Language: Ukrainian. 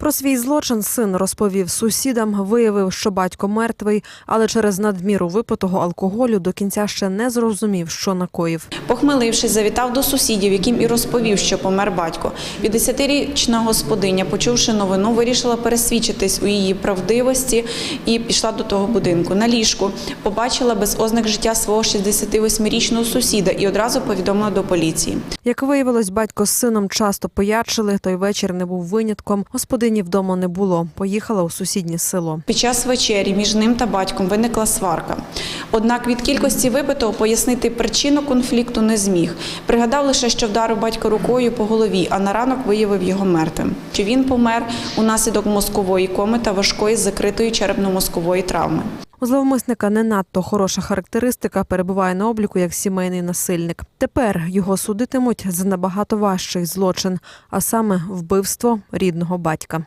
Про свій злочин син розповів сусідам, виявив, що батько мертвий, але через надміру випитого алкоголю до кінця ще не зрозумів, що накоїв. Похмелившись, завітав до сусідів, яким і розповів, що помер батько. 50-річна господиня, почувши новину, вирішила пересвідчитись у її правдивості і пішла до того будинку. На ліжку побачила без ознак життя свого 68-річного сусіда і одразу повідомила до поліції. Як виявилось, батько з сином часто поячили, той вечір не був винятком. Господині вдома не було. Поїхала у сусіднє село. Під час вечері між ним та батьком виникла сварка. Однак від кількості випитого пояснити причину конфлікту не зміг. Пригадав лише, що вдарив батька рукою по голові, а на ранок виявив його мертвим. Чи він помер унаслідок мозкової коми та важкої закритої черепно-мозкової травми. У зловмисника не надто хороша характеристика перебуває на обліку як сімейний насильник. Тепер його судитимуть за набагато важчий злочин, а саме вбивство рідного батька.